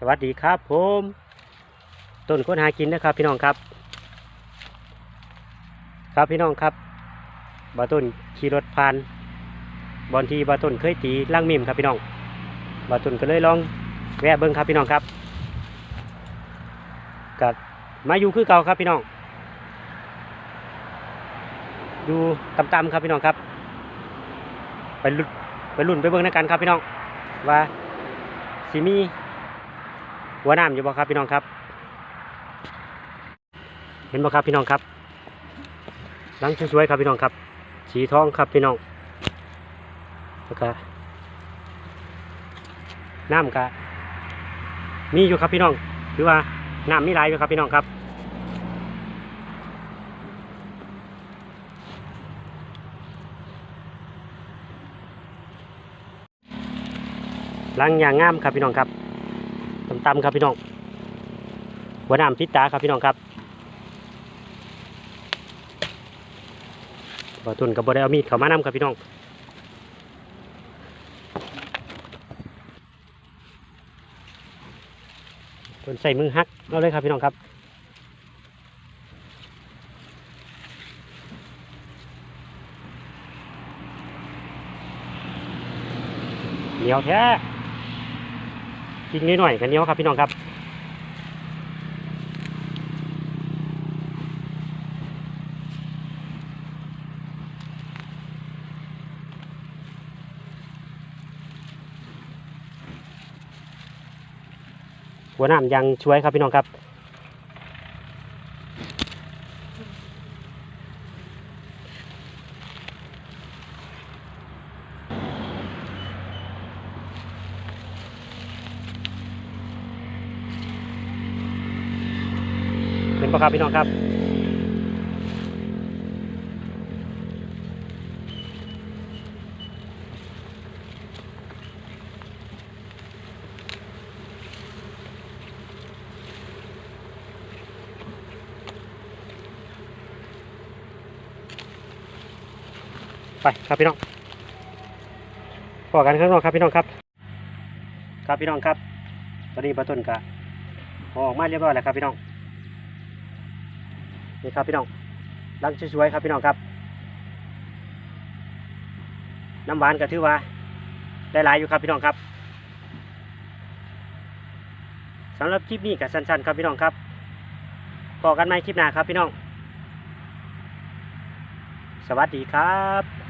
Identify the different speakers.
Speaker 1: สวัสดีครับผมต้นค้นหากินนะครับ พี่น้องครับ ครับพี่น้องครับบาต้นขี่รถผ่านบอนทีบาต้นเคยตีล่างมิมครับพี่น้องบาต้นก็เลยลองแวะเบิ้งครับพี่น้องครับกับมาอยู่คือเก่าครับพี่น้องอยู่ต่ำๆครับพี่น้องครับ ไปลุ้นไปลุ้นไปเบิ้งนักกันครับพี่น้องว่าสิมี หัวน้ำอยู่บ่ครับพี่น้องครับ เห็นบ่ครับพี่น้องครับหลังสวยๆครับพี่น้องครับ สีทองครับพี่น้องแล้วก็น้ำก็มีอยู่ครับพี่น้องหรือว่าน้ำมีหลายอยู่ครับพี่น้องครับหลังอย่างงามครับพี่น้องครับ ต่ำๆครับพี่น้องหัวหน้ำพิษตาครับพี่น้องครับบ่ตุนกับบได้เอามีดเขามานำครับพี่น้องตุนใส่มือฮักเอาเลยครับพี่น้องครับเหนียวแท้ กินนิดหน่อยกันเนียครับพี่น้องครับหัวหน้ำยังช่วยครับพี่น้องครับ นปะครับพี่น้องครับไปครับพี่น้องพอกันข้างนอกครับพี่น้องครับ ครับพี่น้องครับ ตอนนี้ปลาต้นกะออกมาเรียบร้อยแล้วครับพี่น้อง นี่ครับพี่น้องรังสวยๆครับพี่น้องครับ น้ำหวานก็ถือว่าได้หลายอยู่ครับพี่น้องครับสำหรับคลิปนี้ก็สั้นๆครับพี่น้องครับพอกันไหมคลิปหน้าครับพี่น้อง สวัสดีครับ